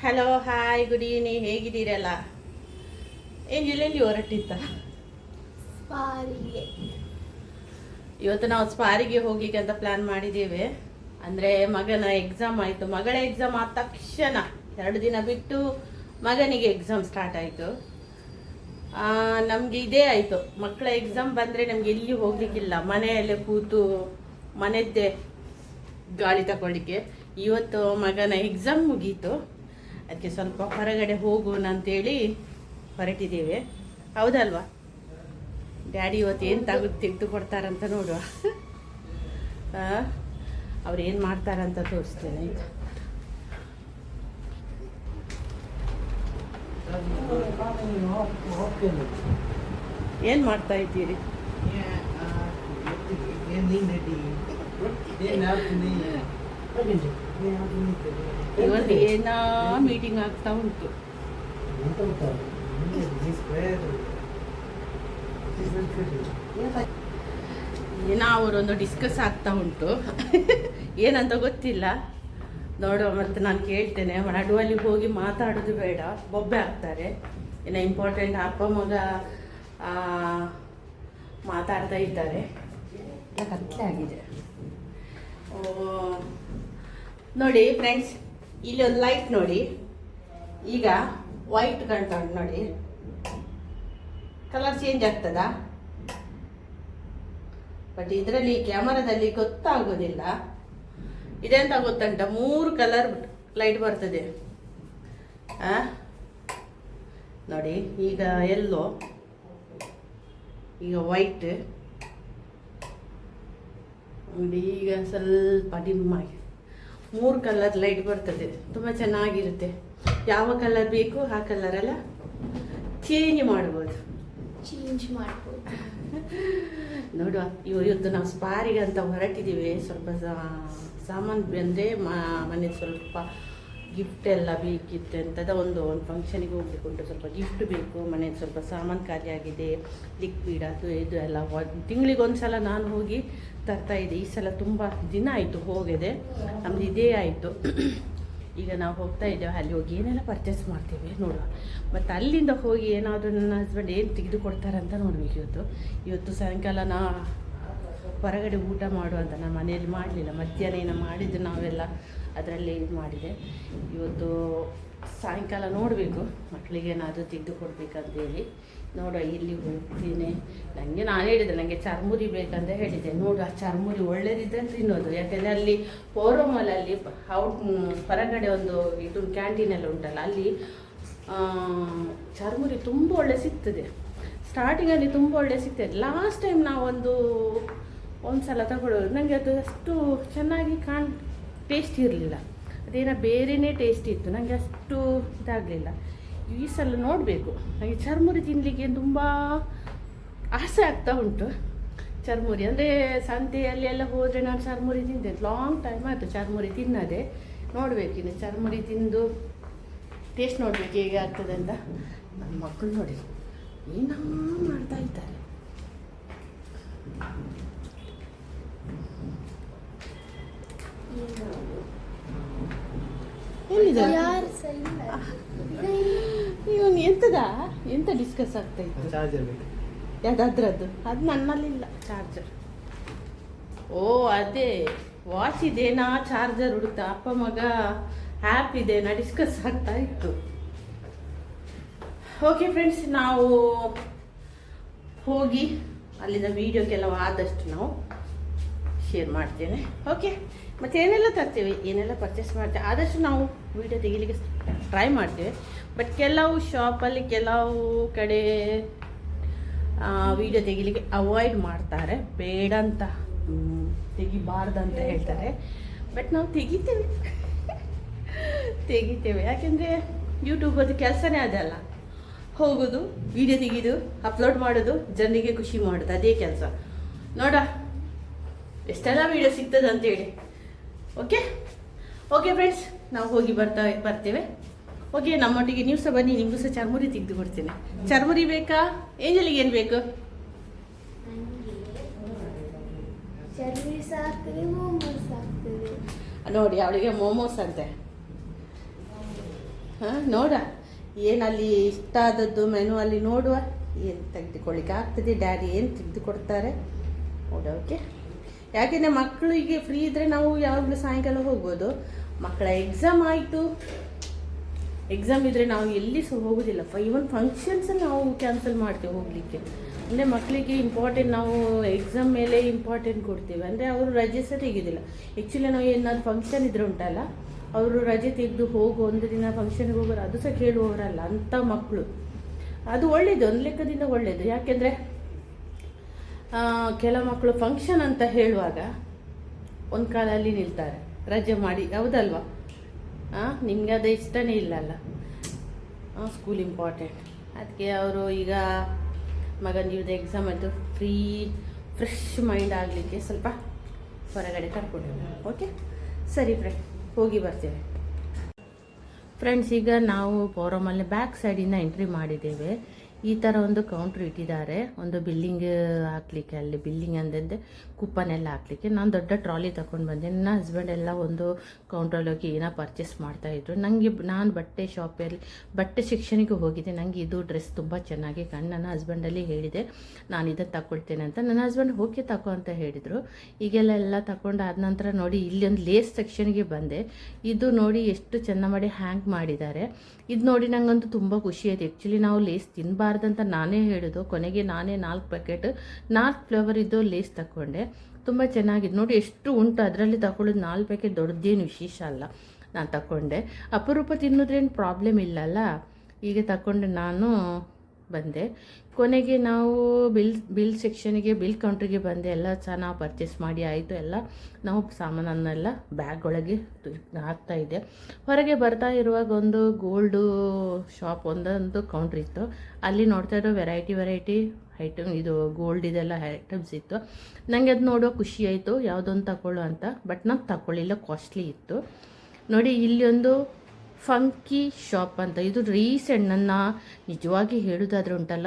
Hello hi good evening ಹೇಗಿದ್ದೀರಲ್ಲ? ಏನು ಎಲ್ಲೆಲ್ಲಿ ಹೊರಟಿತ್ತ ಸ್ಪಾರಿಗೆ. ಇವತ್ತು ನಾವು ಸ್ಪಾರಿಗೆ ಹೋಗ್ಲಿಕ್ಕೆ ಅಂತ ಪ್ಲಾನ್ ಮಾಡಿದ್ದೀವಿ. ಅಂದರೆ ಮಗನ ಎಕ್ಸಾಮ್ ಆಯಿತು. ಮಗಳ ಎಕ್ಸಾಮ್ ಆದ ತಕ್ಷಣ ಎರಡು ದಿನ ಬಿಟ್ಟು ಮಗನಿಗೆ ಎಕ್ಸಾಮ್ ಸ್ಟಾರ್ಟ್ ಆಯಿತು. ನಮಗೆ ಇದೇ ಆಯಿತು. ಮಕ್ಕಳ ಎಕ್ಸಾಮ್ ಬಂದರೆ ನಮಗೆ ಎಲ್ಲಿ ಹೋಗ್ಲಿಕ್ಕಿಲ್ಲ. ಮನೆಯಲ್ಲೇ ಕೂತು ಮನೆದ್ದೆ ಗಾಳಿ ತಗೊಳ್ಳಿಕ್ಕೆ. ಇವತ್ತು ಮಗನ ಎಕ್ಸಾಮ್ ಮುಗೀತು. ಅದಕ್ಕೆ ಸ್ವಲ್ಪ ಹೊರಗಡೆ ಹೋಗೋಣ ಅಂತೇಳಿ ಹೊರಟಿದ್ದೇವೆ. ಹೌದಲ್ವಾ? ಡ್ಯಾಡಿ ಇವತ್ತು ಏನು ತೆಗೆದು ತೆಗೆದು ಕೊಡ್ತಾರಂತ ನೋಡುವ. ಅವ್ರು ಏನು ಮಾಡ್ತಾರಂತ ತೋರಿಸ್ತೇನೆ ಆಯ್ತಾ ಏನು ಮಾಡ್ತಾ ಇದ್ದೀರಿ? ಇವತ್ತು ಏನೋ ಮೀಟಿಂಗ್ ಆಗ್ತಾ ಉಂಟು. ಏನೋ ಅವರೊಂದು ಡಿಸ್ಕಸ್ ಆಗ್ತಾ ಉಂಟು. ಏನಂತ ಗೊತ್ತಿಲ್ಲ. ನೋಡುವ ಮತ್ತೆ ನಾನು ಕೇಳ್ತೇನೆ. ನಡುವಲ್ಲಿ ಹೋಗಿ ಮಾತಾಡೋದು ಬೇಡ. ಬೊಬ್ಬೆ ಆಗ್ತಾರೆ. ಇನ್ನು ಇಂಪಾರ್ಟೆಂಟ್ ಅಪ್ಪ ಮಗ ಮಾತಾಡ್ತಾ ಇದ್ದಾರೆ. ಎಲ್ಲ ಕತ್ಲೆ ಆಗಿದೆ. ಓ, ನೋಡಿ ಫ್ರೆಂಡ್ಸ್ ಇಲ್ಲಿ ಒಂದು ಲೈಟ್ ನೋಡಿ. ಈಗ ವೈಟ್ ಕಾಣ್ತಾ ಉಂಟು ನೋಡಿ. ಕಲರ್ ಚೇಂಜ್ ಆಗ್ತದ? ಬಟ್ ಇದರಲ್ಲಿ ಕ್ಯಾಮರಾದಲ್ಲಿ ಗೊತ್ತಾಗೋದಿಲ್ಲ. ಇದೆಂತ ಗೊತ್ತಂಟ? ಮೂರು ಕಲರ್ ಲೈಟ್ ಬರ್ತದೆ? ನೋಡಿ, ಈಗ ಎಲ್ಲೋ ಈಗ ವೈಟ್ ನೋಡಿ, ಈಗ ಸ್ವಲ್ಪ ಡಿಮ್ ಆಗಿ. ಮೂರು ಕಲರ್ ಲೈಟ್ ಬರ್ತದೆ. ತುಂಬ ಚೆನ್ನಾಗಿರುತ್ತೆ. ಯಾವ ಕಲರ್ ಬೇಕು ಆ ಕಲರೆಲ್ಲ ಚೇಂಜ್ ಮಾಡ್ಬೋದು. ಚೇಂಜ್ ಮಾಡ್ಬೋದು. ನೋಡುವ ಇವ ಇವತ್ತು ನಾವು ಸ್ಪಾರಿಗೆ ಅಂತ ಹೊರಟಿದ್ದೀವಿ ಸ್ವಲ್ಪ ಸಾಮಾನು ಬಂದರೆ ಮನೆ ಸ್ವಲ್ಪ ಗಿಫ್ಟ್ ಎಲ್ಲ ಬೇಕಿತ್ತು ಅಂತದ ಒಂದು ಒಂದು ಫಂಕ್ಷನಿಗೆ ಹೋಗ್ಲಿಕ್ಕೆ ಉಂಟು ಸ್ವಲ್ಪ ಗಿಫ್ಟ್ ಬೇಕು ಮನೆಯಲ್ಲಿ ಸ್ವಲ್ಪ ಸಾಮಾನು ಖಾಲಿ ಆಗಿದೆ ಲಿಕ್ವಿಡ್ ಅದು ಇದು ಎಲ್ಲ ತಿಂಗಳಿಗೆ ಒಂದು ಸಲ ನಾನು ಹೋಗಿ ತರ್ತಾ ಇದ್ದೆ. ಈ ಸಲ ತುಂಬ ದಿನ ಆಯಿತು ಹೋಗಿದೆ, ನಮ್ದು ಇದೇ ಆಯಿತು. ಈಗ ನಾವು ಹೋಗ್ತಾ ಇದ್ದೇವೆ, ಅಲ್ಲಿ ಹೋಗಿ ಏನೆಲ್ಲ ಪರ್ಚೇಸ್ ಮಾಡ್ತೇವೆ ನೋಡುವ. ಮತ್ತು ಅಲ್ಲಿಂದ ಹೋಗಿ ಏನಾದರೂ ನನ್ನ ಹಸ್ಬೆಂಡ್ ಏನು ತೆಗೆದು ಕೊಡ್ತಾರಂತ ನೋಡ್ಬೇಕು ಇವತ್ತು. ಇವತ್ತು ಸಾಯಂಕಾಲ ನಾ ಹೊರಗಡೆ ಊಟ ಮಾಡುವಂತ ನಮ್ಮ ಮನೆಯಲ್ಲಿ ಮಾಡಲಿಲ್ಲ. ಮಧ್ಯಾಹ್ನ ಏನೋ ಮಾಡಿದ್ದು ನಾವೆಲ್ಲ ಅದರಲ್ಲಿ ಇದು ಮಾಡಿದೆ. ಇವತ್ತು ಸಾಯಂಕಾಲ ನೋಡಬೇಕು ಮಕ್ಕಳಿಗೆ ಏನಾದರೂ ತೆಗೆದು ಕೊಡಬೇಕಂತೇಳಿ. ನೋಡುವ, ಇಲ್ಲಿ ಹೋಗ್ತೀನಿ. ನನಗೆ ನಾನು ಹೇಳಿದೆ ನನಗೆ ಚರ್ಮುರಿ ಬೇಕಂತ ಹೇಳಿದೆ. ನೋಡು, ಆ ಚರ್ಮುರಿ ಒಳ್ಳೇದಿದ್ದರೆ ತಿನ್ನೋದು. ಯಾಕೆಂದರೆ ಅಲ್ಲಿ ಪೋರೋಮಲಲ್ಲಿ ಔಟ್ ಹೊರಗಡೆ ಒಂದು ಇದು ಕ್ಯಾಂಟೀನ್ ಎಲ್ಲ ಉಂಟಲ್ಲ, ಅಲ್ಲಿ ಚರ್ಮುರಿ ತುಂಬ ಒಳ್ಳೆ ಸಿಗ್ತದೆ. ಸ್ಟಾರ್ಟಿಂಗಲ್ಲಿ ತುಂಬ ಒಳ್ಳೆ ಸಿಗ್ತದೆ. ಲಾಸ್ಟ್ ಟೈಮ್ ನಾವೊಂದು ಒಂದು ಸಲ ತಗೊಳ್ಳೋದು. ನನಗೆ ಅದು ಅಷ್ಟು ಚೆನ್ನಾಗಿ ಕಾಣ್ ಟೇಸ್ಟ್ ಇರಲಿಲ್ಲ. ಅದೇನ ಬೇರೆಯೇ ಟೇಸ್ಟ್ ಇತ್ತು. ನನಗೆ ಅಷ್ಟು ಇದಾಗಲಿಲ್ಲ. ಈ ಸಲ ನೋಡಬೇಕು. ನನಗೆ ಚರ್ಮುರಿ ತಿನ್ನಲಿಕ್ಕೆ ತುಂಬ ಆಸೆ ಆಗ್ತಾ ಉಂಟು. ಚರ್ಮುರಿ. ಅಂದರೆ ಸಂತೆಯಲ್ಲಿ ಎಲ್ಲ ಹೋದರೆ ನಾನು ಚರ್ಮುರಿ ತಿಂದೆ. ಲಾಂಗ್ ಟೈಮ್ ಆಯಿತು ಚರ್ಮುರಿ ತಿನ್ನದೆ. ನೋಡಬೇಕು ಇನ್ನು ಚರ್ಮುರಿ ತಿಂದು ಟೇಸ್ಟ್ ನೋಡಬೇಕು ಹೇಗೆ ಆಗ್ತದೆ ಅಂತ. ನನ್ನ ಮಕ್ಕಳು ನೋಡಿ. ಏನೋ ಮಾಡ್ತಾ ಇದ್ದಾರೆ. ಎಲ್ಲಿದ್ದಾರೆ ಇವನು ಎಂತದ? ಎಂತ ಡಿಸ್ಕಸ್ ಆಗ್ತಾ ಇತ್ತು? ಚಾರ್ಜರ್ ಬೇಕು ಯಾವ್ದು ಅದ್ರದ್ದು ಅದು ನನ್ನಲ್ಲಿಲ್ಲ ಚಾರ್ಜರ್ ಓ ಅದೇ. ವಾಚ್ ಇದೇನಾ? ಚಾರ್ಜರ್ ಹುಡುಕ್ತಾ ಅಪ್ಪ ಮಗ ಆ್ಯಪ್ ಇದೇನಾ? ಡಿಸ್ಕಸ್ ಆಗ್ತಾ ಇತ್ತು. ಓಕೆ ಫ್ರೆಂಡ್ಸ್ ನಾವು ಹೋಗಿ ಅಲ್ಲಿನ ವೀಡಿಯೋ ಕೆಲವು ಆದಷ್ಟು ನಾವು ಶೇರ್ ಮಾಡ್ತೇನೆ. ಓಕೆ ಮತ್ತು ಏನೆಲ್ಲ ತರ್ತೇವೆ, ಏನೆಲ್ಲ ಪರ್ಚೇಸ್ ಮಾಡ್ತೇವೆ, ಆದಷ್ಟು ನಾವು ವೀಡಿಯೋ ತೆಗಿಲಿಕ್ಕೆ ಟ್ರೈ ಮಾಡ್ತೇವೆ. ಬಟ್ ಕೆಲವು ಶಾಪಲ್ಲಿ ಕೆಲವು ಕಡೆ ವೀಡಿಯೋ ತೆಗಿಲಿಕ್ಕೆ ಅವಾಯ್ಡ್ ಮಾಡ್ತಾರೆ. ಬೇಡ ಅಂತ ತೆಗಿಬಾರ್ದು ಅಂತ ಹೇಳ್ತಾರೆ. ಬಟ್ ನಾವು ತೆಗಿತೇವೆ. ತೆಗಿತೇವೆ. ಯಾಕೆಂದರೆ ಯೂಟ್ಯೂಬ್ ಅದು ಕೆಲಸನೇ ಅದಲ್ಲ. ಹೋಗೋದು ವಿಡಿಯೋ ತೆಗೆದು ಅಪ್ಲೋಡ್ ಮಾಡೋದು, ಜನರಿಗೆ ಖುಷಿ ಮಾಡೋದು, ಅದೇ ಕೆಲಸ. ನೋಡ, ಎಷ್ಟೆಲ್ಲ ವೀಡಿಯೋ ಸಿಗ್ತದೆ ಅಂತೇಳಿ ಓಕೆ ಓಕೆ ಫ್ರೆಂಡ್ಸ್ ನಾವು ಹೋಗಿ ಬರ್ತಾ, ಬರ್ತೇವೆ. ಓಕೆ ನಮ್ಮೊಟ್ಟಿಗೆ ನೀವು ಸಹ ಬನ್ನಿ. ನಿಮಗೂ ಸಹ ಚರ್ಮುರಿ ತೆಗೆದು ಕೊಡ್ತೇನೆ. ಚರ್ಮುರಿ ಬೇಕಾ? ಏಂಜಲಿಗೆ ಏನು ಬೇಕು? ನೋಡಿ, ಅವಳಿಗೆ ಮೋಮೋಸ್ ಅಂತೆ. ಹಾಂ, ನೋಡ. ಏನಲ್ಲಿ ಇಷ್ಟ ಆದದ್ದು ಮೆನು ಅಲ್ಲಿ ನೋಡುವ. ಏನು ತೆಗೆದುಕೊಳ್ಳಿಕ್ಕೆ ಆಗ್ತದೆ ಡ್ಯಾಡಿ ಏನು ತೆಗೆದುಕೊಡ್ತಾರೆ? ಓಕೆ ಯಾಕೆಂದರೆ ಮಕ್ಕಳಿಗೆ ಫ್ರೀ ಇದ್ದರೆ ನಾವು ಯಾವಾಗಲೂ ಸಾಯಂಕಾಲ ಹೋಗ್ಬೋದು. ಮಕ್ಕಳ ಎಕ್ಸಾಮ್ ಆಯಿತು. ಎಕ್ಸಾಮ್ ಇದ್ದರೆ ನಾವು ಎಲ್ಲಿ ಸಹ ಹೋಗೋದಿಲ್ಲ. ಈವನ್ ಫಂಕ್ಷನ್ಸಲ್ಲಿ ನಾವು ಕ್ಯಾನ್ಸಲ್ ಮಾಡ್ತೇವೆ ಹೋಗಲಿಕ್ಕೆ. ಅಂದರೆ ಮಕ್ಕಳಿಗೆ ಇಂಪಾರ್ಟೆಂಟ್ ನಾವು ಎಕ್ಸಾಮ್ ಮೇಲೆ ಇಂಪಾರ್ಟೆಂಟ್ ಕೊಡ್ತೀವಿ. ಅಂದರೆ ಅವರು ರಜೆ ಸಹ ತೆಗೆದಿಲ್ಲ. ಆ್ಯಕ್ಚುಲಿ ನಾವು ಏನಾದ್ರು ಫಂಕ್ಷನ್ ಇದ್ರೆ ಉಂಟಲ್ಲ, ಅವರು ರಜೆ ತೆಗೆದು ಹೋಗು, ಒಂದು ದಿನ ಫಂಕ್ಷನ್ಗೆ ಹೋಗೋರು, ಅದು ಸಹ ಕೇಳುವವರಲ್ಲ ಅಂಥ ಮಕ್ಕಳು ಅದು ಒಳ್ಳೆಯದು ಒಂದು ಲೆಕ್ಕದಿಂದ ಒಳ್ಳೆಯದು ಯಾಕೆಂದರೆ ಕೆಲ ಮಕ್ಕಳು ಫಂಕ್ಷನ್ ಅಂತ ಹೇಳುವಾಗ ಒಂದು ಕಾಲಲ್ಲಿ ನಿಲ್ತಾರೆ. ರಜೆ ಮಾಡಿ, ಹೌದಲ್ವಾ? ಹಾಂ ನಿಮಗೆ ಅದು ಇಷ್ಟನೇ ಇಲ್ಲಲ್ಲ? ಸ್ಕೂಲ್ ಇಂಪಾರ್ಟೆಂಟ್ ಅದಕ್ಕೆ ಅವರು ಈಗ ಮಗನಿಗೆ ಎಕ್ಸಾಮ್ ಆಯಿತು ಫ್ರೀ ಫ್ರೆಶ್ ಮೈಂಡ್ ಆಗಲಿಕ್ಕೆ ಸ್ವಲ್ಪ ಹೊರಗಡೆ ಕರ್ಕೊಂಡು ಓಕೆ ಸರಿ ಫ್ರೆಂಡ್ ಹೋಗಿ ಬರ್ತೇವೆ. ಫ್ರೆಂಡ್ಸ್ ಈಗ ನಾವು ಫೋರಮಲ್ಲಿ ಬ್ಯಾಕ್ ಸೈಡಿಂದ ಎಂಟ್ರಿ ಮಾಡಿದ್ದೇವೆ. ಈ ಥರ ಒಂದು ಕೌಂಟ್ರ್ ಇಟ್ಟಿದ್ದಾರೆ. ಒಂದು ಬಿಲ್ಲಿಂಗ್ ಹಾಕ್ಲಿಕ್ಕೆ, ಅಲ್ಲಿ ಬಿಲ್ಲಿಂಗ್ ಅಂದಂದೆ ಕೂಪನ್ ಎಲ್ಲ ಹಾಕ್ಲಿಕ್ಕೆ. ನಾನು ದೊಡ್ಡ ಟ್ರಾಲಿ ತಗೊಂಡು ಬಂದೆ. ನನ್ನ ಹಸ್ಬೆಂಡ್ ಎಲ್ಲ ಒಂದು ಕೌಂಟ್ರಲ್ಲಿ ಹೋಗಿ ಏನೋ ಪರ್ಚೇಸ್ ಮಾಡ್ತಾಯಿದ್ರು ನನಗೆ ನಾನು ಬಟ್ಟೆ ಶಾಪಲ್ಲಿ ಬಟ್ಟೆ ಶಿಕ್ಷಣಕ್ಕೆ ಹೋಗಿದ್ದೆ. ನನಗೆ ಇದು ಡ್ರೆಸ್ ತುಂಬ ಚೆನ್ನಾಗಿ ಕಂಡು ನನ್ನ ಹಸ್ಬೆಂಡಲ್ಲಿ ಹೇಳಿದೆ, ನಾನು ಇದನ್ನು ತಗೊಳ್ತೇನೆ ಅಂತ. ನನ್ನ ಹಸ್ಬೆಂಡ್ ಹೋಗಿ ತಗೋ ಅಂತ ಹೇಳಿದರು. ಈಗೆಲ್ಲ ಎಲ್ಲ ತಗೊಂಡು ಆದ ನಂತರ ನೋಡಿ ಇಲ್ಲಿ ಒಂದು ಲೇಸ್ ಸೆಕ್ಷನ್ಗೆ ಬಂದೆ. ಇದು ನೋಡಿ ಎಷ್ಟು ಚೆನ್ನ ಮಾಡಿ ಹ್ಯಾಂಗ್ ಮಾಡಿದ್ದಾರೆ. ಇದು ನೋಡಿ ನನಗಂತೂ ತುಂಬ ಖುಷಿ ಆಯ್ತು. ಆ್ಯಕ್ಚುಲಿ ನಾವು ಲೇಸ್ ತಿನ್ನಬಾರ್ದಂತ ನಾನೇ ಹೇಳಿದ್ದು. ಕೊನೆಗೆ ನಾನೇ ನಾಲ್ಕು ಪ್ಯಾಕೆಟ್ ನಾಲ್ಕು ಫ್ಲೇವರ್ ಇದ್ದು ಲೇಸ್ ತಗೊಂಡೆ ತುಂಬ ಚೆನ್ನಾಗಿದೆ. ನೋಡಿ ಎಷ್ಟು ಉಂಟು. ಅದರಲ್ಲಿ ತಗೊಳ್ಳೋದು ನಾಲ್ಕು ಪ್ಯಾಕೆಟ್ ದೊಡ್ಡದೇನು ವಿಶೇಷ ಅಲ್ಲ. ನಾನು ತಗೊಂಡೆ ಅಪರೂಪ ತಿನ್ನೋದ್ರೇನು ಪ್ರಾಬ್ಲಮ್ ಇಲ್ಲಲ್ಲ. ಹೀಗೆ ತಗೊಂಡೆ ನಾನು. ಬಂದೆ. ಕೊನೆಗೆ ನಾವು ಬಿಲ್ ಬಿಲ್ ಸೆಕ್ಷನ್ಗೆ, ಬಿಲ್ ಕೌಂಟ್ರಿಗೆ ಬಂದೆ. ಎಲ್ಲ ಚೆನ್ನಾಗಿ ಪರ್ಚೇಸ್ ಮಾಡಿ ಆಯಿತು. ಎಲ್ಲ ನಾವು ಸಾಮಾನನ್ನೆಲ್ಲ ಬ್ಯಾಗ್ ಒಳಗೆ ಹಾಕ್ತಾ ಇದ್ದೆ. ಹೊರಗೆ ಬರ್ತಾ ಇರುವಾಗ ಒಂದು ಗೋಲ್ಡು ಶಾಪ್ ಒಂದೊಂದು ಕೌಂಟ್ರ್ ಇತ್ತು. ಅಲ್ಲಿ ನೋಡ್ತಾ ಇರೋ ವೆರೈಟಿ ವೆರೈಟಿ ಐಟಮ್ ಇದು ಗೋಲ್ಡ್ ಇದೆಲ್ಲ ಐಟಮ್ಸ್ ಇತ್ತು. ನನಗೆ ಅದು ನೋಡೋ ಖುಷಿ ಆಯಿತು. ಯಾವುದೊಂದು ತಗೊಳ್ಳೋ ಅಂತ. ಬಟ್ ನಾನು ತಗೊಳ್ಳಿಲ್ಲ, ಕಾಸ್ಟ್ಲಿ ಇತ್ತು. ನೋಡಿ, ಇಲ್ಲಿ ಒಂದು ಫಂಕಿ ಶಾಪ್ ಅಂತ. ಇದು ರೀಸೆಂಟ್ ನನ್ನ ನಿಜವಾಗಿ ಹೇಳೋದಾದ್ರೆ ಉಂಟಲ್ಲ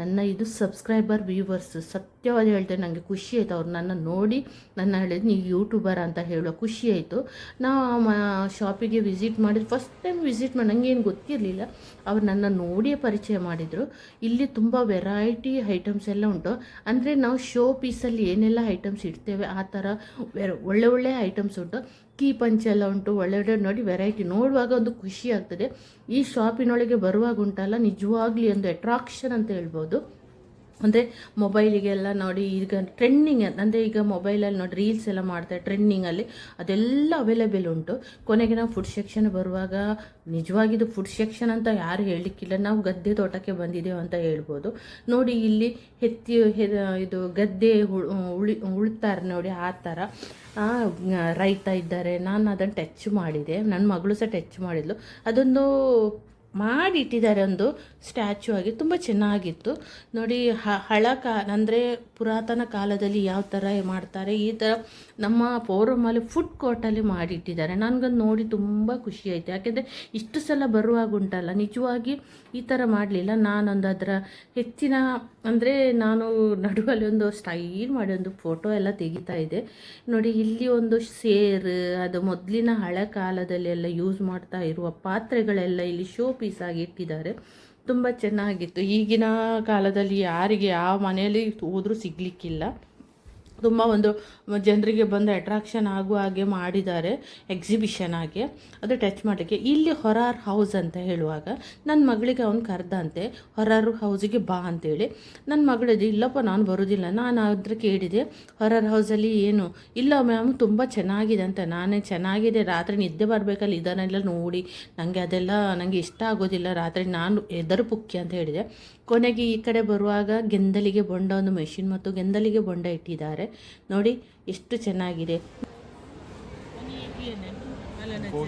ನನ್ನ ಇದು ಸಬ್ಸ್ಕ್ರೈಬರ್ ವ್ಯೂವರ್ಸ್ ಸತ್ಯವಾದ ಹೇಳ್ತೇನೆ ನನಗೆ ಖುಷಿ ಆಯಿತು. ಅವ್ರು ನನ್ನ ನೋಡಿ ನನ್ನ ಹೇಳಿದ್ರು ನೀವು ಯೂಟ್ಯೂಬರ್ ಅಂತ ಹೇಳೋ ಖುಷಿ ಆಯಿತು. ನಾವು ಶಾಪಿಗೆ ವಿಸಿಟ್ ಮಾಡಿದ್ರು ಫಸ್ಟ್ ಟೈಮ್ ವಿಸಿಟ್ ಮಾಡಿ ನನಗೇನು ಗೊತ್ತಿರಲಿಲ್ಲ. ಅವ್ರು ನನ್ನ ನೋಡಿಯೇ ಪರಿಚಯ ಮಾಡಿದರು. ಇಲ್ಲಿ ತುಂಬ ವೆರೈಟಿ ಐಟಮ್ಸ್ ಎಲ್ಲ ಉಂಟು. ಅಂದರೆ ನಾವು ಶೋ ಪೀಸಲ್ಲಿ ಏನೆಲ್ಲ ಐಟಮ್ಸ್ ಇಡ್ತೇವೆ, ಆ ಥರ ಒಳ್ಳೆ ಒಳ್ಳೆ ಐಟಮ್ಸ್ ಉಂಟು. ಕೀ ಪಂಚ್ ಎಲ್ಲ ಉಂಟು, ಒಳ್ಳೆ ನೋಡಿ ವೆರೈಟಿ ನೋಡುವಾಗ ಒಂದು ಖುಷಿ ಆಗ್ತದೆ. ಈ ಶಾಪಿನೊಳಗೆ ಬರುವಾಗ ಉಂಟಲ್ಲ, ನಿಜವಾಗ್ಲಿ ಒಂದು ಅಟ್ರಾಕ್ಷನ್ ಅಂತ ಹೇಳ್ಬೋದು. ಅಂದರೆ ಮೊಬೈಲಿಗೆಲ್ಲ ನೋಡಿ ಈಗ ಟ್ರೆಂಡಿಂಗ್ ಅಂದರೆ ಈಗ ಮೊಬೈಲಲ್ಲಿ ನೋಡಿ ರೀಲ್ಸ್ ಎಲ್ಲ ಮಾಡ್ತಾರೆ ಟ್ರೆಂಡಿಂಗಲ್ಲಿ ಅದೆಲ್ಲ ಅವೈಲೇಬಲ್ ಉಂಟು. ಕೊನೆಗೆ ನಾವು ಫುಡ್ ಸೆಕ್ಷನ್ ಬರುವಾಗ ನಿಜವಾಗಿದು ಫುಡ್ ಸೆಕ್ಷನ್ ಅಂತ ಯಾರು ಹೇಳಲಿಕ್ಕಿಲ್ಲ ನಾವು ಗದ್ದೆ ತೋಟಕ್ಕೆ ಬಂದಿದ್ದೇವೆ ಅಂತ ಹೇಳ್ಬೋದು. ನೋಡಿ ಇಲ್ಲಿ ಹೆತ್ತಿ ಇದು ಗದ್ದೆ ಉಳ್- ಉಳಿ ಉಳ್ತಾರೆ ನೋಡಿ ಆ ಥರ ರೈತ ಇದ್ದಾರೆ. ನಾನು ಅದನ್ನು ಟಚ್ ಮಾಡಿದೆ. ನನ್ನ ಮಗಳು ಸಹ ಟಚ್ ಮಾಡಿದ್ಲು. ಅದೊಂದು ಮಾಡಿಟ್ಟಿದ್ದಾರೆ ಒಂದು ಸ್ಟ್ಯಾಚು ಆಗಿ ತುಂಬ ಚೆನ್ನಾಗಿತ್ತು. ನೋಡಿ, ಹ, ಹಳ ಕಾ, ಅಂದರೆ ಪುರಾತನ ಕಾಲದಲ್ಲಿ ಯಾವ ಥರ ಮಾಡ್ತಾರೆ, ಈ ಥರ ನಮ್ಮ ಪೌರಮಲ್ಲಿ ಫುಡ್ ಕೋರ್ಟಲ್ಲಿ ಮಾಡಿಟ್ಟಿದ್ದಾರೆ. ನನಗದು ನೋಡಿ ತುಂಬ ಖುಷಿ ಆಯಿತು. ಯಾಕೆಂದರೆ ಇಷ್ಟು ಸಲ ಬರುವಾಗ ಉಂಟಲ್ಲ, ನಿಜವಾಗಿ ಈ ಥರ ಮಾಡಲಿಲ್ಲ. ನಾನೊಂದು ಅದರ ಹೆಚ್ಚಿನ, ಅಂದರೆ ನಾನು ನಡುವಲ್ಲಿ ಒಂದು ಸ್ಟೈಲ್ ಮಾಡಿ ಒಂದು ಫೋಟೋ ಎಲ್ಲ ತೆಗಿತಾ ಇದೆ ನೋಡಿ, ಇಲ್ಲಿ ಒಂದು ಸೇರ್, ಅದು ಮೊದಲಿನ ಹಳೆ ಕಾಲದಲ್ಲಿ ಎಲ್ಲ ಯೂಸ್ ಮಾಡ್ತಾ ಇರುವ ಪಾತ್ರೆಗಳೆಲ್ಲ ಇಲ್ಲಿ ಶೋ ಪೀಸ್ ಆಗಿ ಇಟ್ಟಿದ್ದಾರೆ. ತುಂಬ ಚೆನ್ನಾಗಿತ್ತು. ಈಗಿನ ಕಾಲದಲ್ಲಿ ಯಾರಿಗೆ ಯಾವ ಮನೆಯಲ್ಲಿ ಹೋದರೂ ಸಿಗಲಿಕ್ಕಿಲ್ಲ. ತುಂಬ ಒಂದು ಜನರಿಗೆ ಬಂದು ಅಟ್ರಾಕ್ಷನ್ ಆಗುವ ಹಾಗೆ ಮಾಡಿದ್ದಾರೆ ಎಕ್ಸಿಬಿಷನ್ ಆಗಿ ಅದು ಟಚ್ ಮಾಡೋಕ್ಕೆ ಇಲ್ಲಿ ಹೊರಾರ್ ಹೌಸ್ ಅಂತ ಹೇಳುವಾಗ ನನ್ನ ಮಗಳಿಗೆ ಅವ್ನು ಕರೆದಂತೆ ಹೊರಾರ್ ಹೌಸಿಗೆ ಬಾ ಅಂತೇಳಿ. ನನ್ನ ಮಗಳಿದ್ದು ಇಲ್ಲಪ್ಪ, ನಾನು ಬರೋದಿಲ್ಲ. ನಾನು ಅದ್ರ ಕೇಳಿದೆ ಹೊರಾರ್ ಹೌಸಲ್ಲಿ ಏನು? ಇಲ್ಲ ಮ್ಯಾಮ್ ತುಂಬ ಚೆನ್ನಾಗಿದೆ ಅಂತ. ನಾನೇ ಚೆನ್ನಾಗಿದೆ. ರಾತ್ರಿ ನಿದ್ದೆ ಬರಬೇಕಲ್ಲ, ಇದನ್ನೆಲ್ಲ ನೋಡಿ. ನನಗೆ ಅದೆಲ್ಲ ನನಗೆ ಇಷ್ಟ ಆಗೋದಿಲ್ಲ. ರಾತ್ರಿ ನಾನು ಎದರು ಪುಕ್ಕಿ ಅಂತ ಹೇಳಿದೆ. ಕೊನೆಗೆ ಈ ಕಡೆ ಬರುವಾಗ ಗೆಂದಲಿಗೆ ಬೊಂಡ, ಒಂದು ಮೆಷಿನ್ ಮತ್ತು ಗೆಂದಲಿಗೆ ಬೊಂಡ ಇಟ್ಟಿದ್ದಾರೆ. ನೋಡಿ ಎಷ್ಟು ಚೆನ್ನಾಗಿದೆ. 고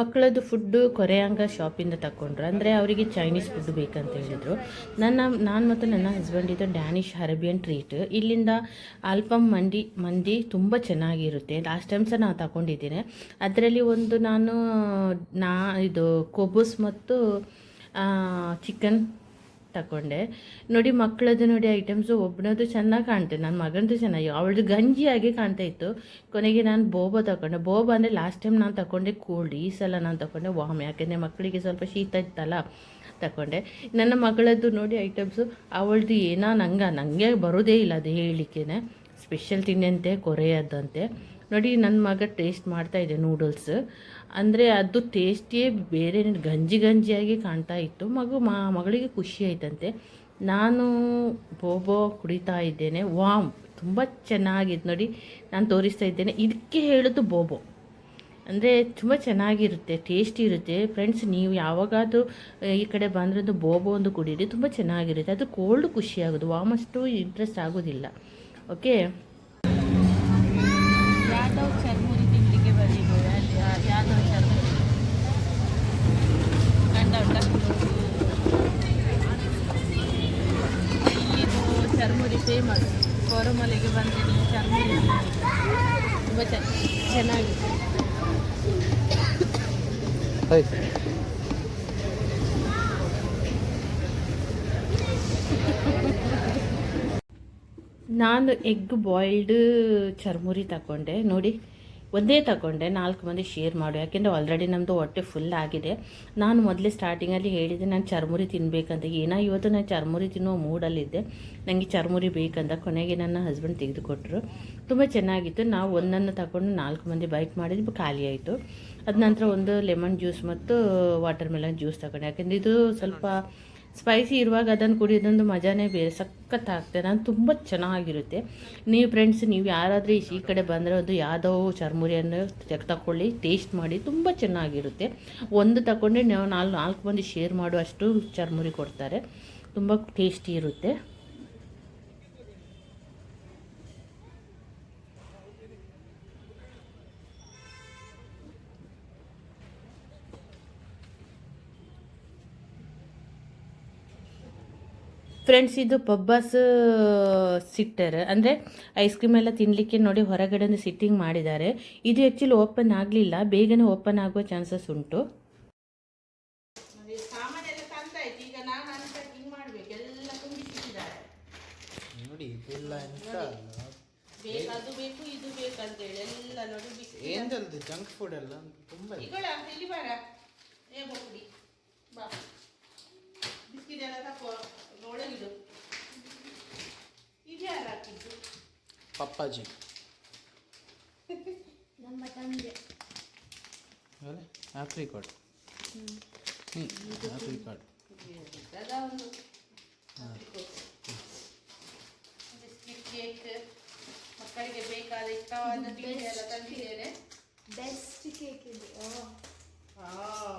ಮಕ್ಕಳದ್ದು ಫುಡ್ಡು ಕೊರೆಯಾಂಗ ಶಾಪಿಂದ ತಕೊಂಡ್ರು. ಅಂದರೆ ಅವರಿಗೆ ಚೈನೀಸ್ ಫುಡ್ ಬೇಕಂತ ಹೇಳಿದ್ರು. ನನ್ನ ನಾನು ಮತ್ತು ನನ್ನ ಹಸ್ಬೆಂಡ್ ಇದು ಡ್ಯಾನಿಶ್ ಅರೇಬಿಯನ್ ಟ್ರೀಟ್ ಇಲ್ಲಿಂದ ಆಲ್ಪಮ್ ಮಂಡಿ ಮಂದಿ ತುಂಬ ಚೆನ್ನಾಗಿರುತ್ತೆ. ಲಾಸ್ಟ್ ಟೈಮ್ ಸಹ ನಾನು ತಗೊಂಡಿದ್ದೀನಿ ಅದರಲ್ಲಿ ಒಂದು ನಾನು ನಾ ಇದು ಕೊಬ್ಬಸ್ ಮತ್ತು ಚಿಕನ್ ತಗೊಂಡೆ. ನೋಡಿ, ಮಕ್ಕಳದ್ದು ನೋಡಿ, ಐಟಮ್ಸು ಒಬ್ಬನದು ಚೆನ್ನಾಗಿ ಕಾಣ್ತೆ. ನನ್ನ ಮಗನದು ಚೆನ್ನಾಗಿ ಅವಳದು ಗಂಜಿಯಾಗಿ ಕಾಣ್ತಾ ಇತ್ತು. ಕೊನೆಗೆ ನಾನು ಬೋಬ ತಗೊಂಡೆ. ಬೋಬ ಅಂದರೆ ಲಾಸ್ಟ್ ಟೈಮ್ ನಾನು ತಗೊಂಡೆ ಕೋಲ್ಡ್ ಈ ಸಲ ನಾನು ತಗೊಂಡೆ ವಾಮ್. ಯಾಕೆಂದರೆ ಮಕ್ಕಳಿಗೆ ಸ್ವಲ್ಪ ಶೀತ ಇತ್ತಲ್ಲ, ತಗೊಂಡೆ. ನನ್ನ ಮಗಳದ್ದು ನೋಡಿ, ಐಟಮ್ಸು, ಅವಳದು ಏನೋ ನಂಗೆ ನನಗೆ ಬರೋದೇ ಇಲ್ಲ ಅದು ಹೇಳಲಿಕ್ಕೆ ಸ್ಪೆಷಲ್ ತಿಂಡಿಯಂತೆ ಕೊರೆಯದಂತೆ ನೋಡಿ ನನ್ನ ಮಗ ಟೇಸ್ಟ್ ಮಾಡ್ತಾ ಇದೆ ನೂಡಲ್ಸ್ ಅಂದರೆ ಅದು ಟೇಸ್ಟಿಯೇ ಬೇರೆ ಗಂಜಿ ಗಂಜಿಯಾಗಿ ಕಾಣ್ತಾ ಇತ್ತು. ಮಗು ಮಾ, ಮಗಳಿಗೆ ಖುಷಿ ಆಯ್ತಂತೆ. ನಾನು ಬೋಬೋ ಕುಡಿತಾ ಇದ್ದೇನೆ. ವಾಮ್ ತುಂಬ ಚೆನ್ನಾಗಿದೆ ನೋಡಿ. ನಾನು ತೋರಿಸ್ತಾ ಇದ್ದೇನೆ. ಇದಕ್ಕೆ ಹೇಳೋದು ಬೋಬೋ ಅಂದರೆ ತುಂಬ ಚೆನ್ನಾಗಿರುತ್ತೆ ಟೇಸ್ಟಿ ಇರುತ್ತೆ. ಫ್ರೆಂಡ್ಸ್ ನೀವು ಯಾವಾಗಾದರೂ ಈ ಕಡೆ ಬಂದ್ರದ್ದು ಬೋಬೋ ಒಂದು ಕುಡೀರಿ. ತುಂಬ ಚೆನ್ನಾಗಿರುತ್ತೆ. ಅದು ಕೋಲ್ಡ್ ಖುಷಿ ಆಗೋದು ವಾಮ್ ಅಷ್ಟು ಇಂಟ್ರೆಸ್ಟ್ ಆಗೋದಿಲ್ಲ. ಓಕೆ ಯಾದವ್ ಚರ್ಮುರಿ ತಿನ್ನಲಿಕ್ಕೆ ಬಂದಿದ್ದು ಯಾದವ್ ಚರ್ಮುರಿ ಕಂಡ ಉಂಟಾ ಇಲ್ಲಿದು ಚರ್ಮುರಿ ಫೇಮಸ್ ಕೋರಮಲೆಗೆ ಬಂದರೆ ಚರ್ಮುರಿ ತುಂಬ ಚೆನ್ನಾಗಿದೆ ನಾನು ಎಗ್ ಬಾಯ್ಲ್ಡ್ ಚರ್ಮುರಿ ತಗೊಂಡೆ ನೋಡಿ. ಒಂದೇ ತಗೊಂಡೆ, ನಾಲ್ಕು ಮಂದಿ ಶೇರ್ ಮಾಡು. ಯಾಕೆಂದರೆ ಆಲ್ರೆಡಿ ನಮ್ಮದು ಹೊಟ್ಟೆ ಫುಲ್ ಆಗಿದೆ. ನಾನು ಮೊದಲೇ ಸ್ಟಾರ್ಟಿಂಗಲ್ಲಿ ಹೇಳಿದ್ದೆ ನಾನು ಚರ್ಮುರಿ ತಿನ್ನಬೇಕಂತ ಏನೋ ಇವತ್ತು ನಾನು ಚರ್ಮುರಿ ತಿನ್ನೋ ಮೂಡಲ್ಲಿದ್ದೆ ನನಗೆ ಚರ್ಮುರಿ ಬೇಕಂತ ಕೊನೆಗೆ ನನ್ನ ಹಸ್ಬೆಂಡ್ ತೆಗೆದುಕೊಟ್ರು. ತುಂಬ ಚೆನ್ನಾಗಿತ್ತು. ನಾವು ಒಂದನ್ನು ತಗೊಂಡು ನಾಲ್ಕು ಮಂದಿ ಬೈಟ್ ಮಾಡಿದ್ವಿ. ಖಾಲಿ ಆಯಿತು. ಅದ ನಂತರ ಒಂದು ಲೆಮನ್ ಜ್ಯೂಸ್ ಮತ್ತು ವಾಟರ್ ಮೆಲನ್ ಜ್ಯೂಸ್ ತಗೊಂಡೆ. ಯಾಕೆಂದರೆ ಇದು ಸ್ವಲ್ಪ ಸ್ಪೈಸಿ ಇರುವಾಗ ಅದನ್ನು ಕುಡಿಯೋದೊಂದು ಮಜಾನೇ ಬೇರೆ. ಸಖತ್ತಾಗ್ತದೆ ನಾನು ತುಂಬ ಚೆನ್ನಾಗಿರುತ್ತೆ. ನೀವು ಫ್ರೆಂಡ್ಸ್ ನೀವು ಯಾರಾದರೂ ಈ ಕಡೆ ಬಂದರೆ ಅದು ಯಾವುದೋ ಚರ್ಮುರಿಯನ್ನು ತೆಗೆ ತಗೊಳ್ಳಿ ಟೇಸ್ಟ್ ಮಾಡಿ, ತುಂಬ ಚೆನ್ನಾಗಿರುತ್ತೆ. ಒಂದು ತಗೊಂಡ್ರೆ ನಾವು ನಾಲ್ಕು ನಾಲ್ಕು ಮಂದಿ ಶೇರ್ ಮಾಡುವಷ್ಟು ಚರ್ಮುರಿ ಕೊಡ್ತಾರೆ. ತುಂಬ ಟೇಸ್ಟಿ ಇರುತ್ತೆ. ಫ್ರೆಂಡ್ಸ್ ಇದು ಪಬ್ಬಸ್ ಸಿಟ್ಟರ್. ಅಂದರೆ ಐಸ್ ಕ್ರೀಮ್ ಎಲ್ಲ ತಿನ್ನಲಿಕ್ಕೆ ನೋಡಿ ಹೊರಗಡೆ ಒಂದು ಸಿಟ್ಟಿಂಗ್ ಮಾಡಿದ್ದಾರೆ. ಇದು ಆ್ಯಕ್ಚುಲಿ ಓಪನ್ ಆಗಲಿಲ್ಲ. ಬೇಗನೆ ಓಪನ್ ಆಗುವ ಚಾನ್ಸಸ್ ಉಂಟು. ಬಿಸ್ಕಿಟ್ ಎಲ್ಲ ಒಳಗಿಡು ಇದು ಯಾರು ಹಾಕಿದ್ದು? ಪಪ್ಪಾಜಿ. ನಮ್ಮ ತಂದೆ. ಆಮೇಲೆ ಆಪ್ರಿಕಾಟ್ ಹ್ಞೂ ಆಪ್ರಿಕಾಟ್ ಅದ ಒಂದು ಬಿಸ್ಕಿಟ್ ಕೇಕ್ ಮಕ್ಕಳಿಗೆ ಬೇಕಾದ ಇಷ್ಟವಾದ ತಿಂಡಿ ಎಲ್ಲ ತಂದಿದ್ದೇನೆ. ಬೆಸ್ಟ್ ಕೇಕ್ ಇದೆ.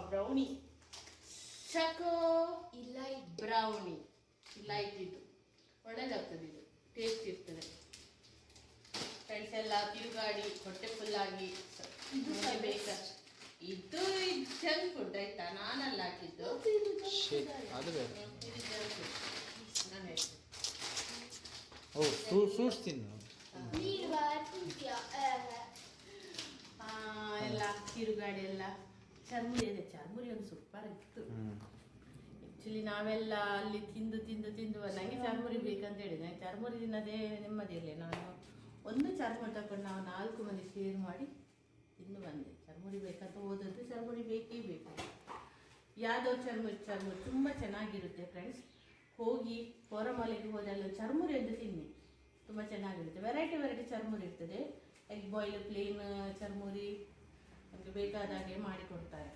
ಬ್ರೌನಿ ಚಕೋ ಇಲ್ಲ ಬ್ರೌನಿ ಲೈಟ್ ಇದು ಒಳ್ಳೇದಾಗ್ತದೆ ಇದು. ಟೇಸ್ಟ್ ಇರ್ತದೆ. ಫ್ರೆಂಡ್ಸ್ ಎಲ್ಲ ತಿರುಗಾಡಿ ಹೊಟ್ಟೆ ಫುಲ್ಲಾಗಿ ಇದು ಇದು ಬೇಕಾ. ಇದು ಜಂಕ್ ಫುಡ್ ಆಯ್ತಾ? ನಾನಲ್ಲ ಹಾಕಿದ್ದು. ಫ್ರೂಟ್ಸ್ ತಿನ್ನು ಎಲ್ಲ ತಿರುಗಾಡಿ ಎಲ್ಲ. ಚರ್ಮುರಿ ಇದೆ ಚರ್ಮುರಿ ಒಂದು ಸೂಪರ್ ಇತ್ತು. ಆ್ಯಕ್ಚುಲಿ ನಾವೆಲ್ಲ ಅಲ್ಲಿ ತಿಂದು ತಿಂದು ತಿಂದು ನನಗೆ ಚರ್ಮುರಿ ಬೇಕಂತ ಹೇಳಿ ನನಗೆ ಚರ್ಮುರಿ ತಿನ್ನೋದೇ ನೆಮ್ಮದಿಯಲ್ಲೇ ನಾನು ಒಂದು ಚರ್ಮುರಿ ತಗೊಂಡು ನಾವು ನಾಲ್ಕು ಮಂದಿ ಶೇರ್ ಮಾಡಿ ತಿಂದು ಬಂದೆ. ಚರ್ಮುರಿ ಬೇಕಂತ ಹೋದದ್ದು ಚರ್ಮುರಿ ಬೇಕೇ ಬೇಕು. ಯಾವುದೋ ಚರ್ಮುರಿ ಚರ್ಮುರಿ ತುಂಬ ಚೆನ್ನಾಗಿರುತ್ತೆ ಫ್ರೆಂಡ್ಸ್ ಹೋಗಿ ಹೊರಮಲೆಗೆ ಹೋದಲ್ಲ ಚರ್ಮುರಿ ಎಂದು ತಿನ್ನಿ. ತುಂಬ ಚೆನ್ನಾಗಿರುತ್ತೆ. ವೆರೈಟಿ ವೆರೈಟಿ ಚರ್ಮುರಿ ಇರ್ತದೆ. ಎಗ್ ಬಾಯ್ಲ್ ಪ್ಲೇನ್ ಚರ್ಮುರಿ ನಮಗೆ ಬೇಕಾದ ಹಾಗೆ ಮಾಡಿಕೊಡ್ತಾರೆ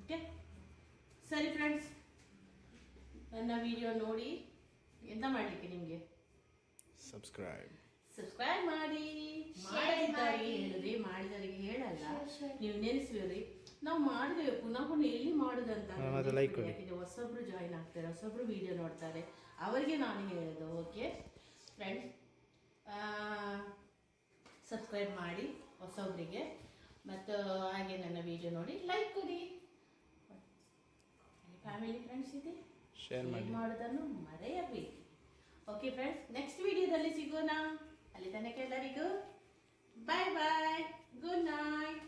ಓಕೆ ಸರಿ ಫ್ರೆಂಡ್ಸ್ ನನ್ನ ವಿಡಿಯೋ ನೋಡಿ. ಎಂತ ಮಾಡಲಿಕ್ಕೆ ನಿಮಗೆ? ಸಬ್ಸ್ಕ್ರೈಬ್ ಸಬ್ಸ್ಕ್ರೈಬ್ ಮಾಡಿ. ಮಾಡಿದ್ದಾರೆ ಹೇಳಿದ್ರಿ ಮಾಡಿದವರಿಗೆ ಹೇಳಲ್ಲ. ನೀವು ನೆನೆಸಿರಿ ನಾವು ಮಾಡಿದ್ರೆ ಪುನಃ ಪುನಃ ಎಲ್ಲಿ ಮಾಡುದಂತ. ಯಾಕಂದ್ರೆ ಹೊಸೊಬ್ರು ಜಾಯಿನ್ ಆಗ್ತಾರೆ ಹೊಸೊಬ್ರು ವಿಡಿಯೋ ನೋಡ್ತಾರೆ. ಅವರಿಗೆ ನಾನು ಹೇಳೋದು ಓಕೆ ಫ್ರೆಂಡ್ಸ್ ಸಬ್ಸ್ಕ್ರೈಬ್ ಮಾಡಿ ಹೊಸಬ್ರಿಗೆ. ಮತ್ತು ಹಾಗೆ ನನ್ನ ವಿಡಿಯೋ ನೋಡಿ ಲೈಕ್ ಕೊಡಿ. ಫ್ಯಾಮಿಲಿ ಫ್ರೆಂಡ್ಸ್ ಇದೆ? ಶೇರ್ ಮಾಡೋದನ್ನು ಮರೆಯಬೇಡಿ. ಓಕೆ ಫ್ರೆಂಡ್ಸ್ ನೆಕ್ಸ್ಟ್ ವಿಡಿಯೋದಲ್ಲಿ ಸಿಗೋಣ. ಅಲ್ಲಿ ತನಕ ಎಲ್ಲರಿಗೂ ಬಾಯ್ ಬಾಯ್ ಗುಡ್ ನೈಟ್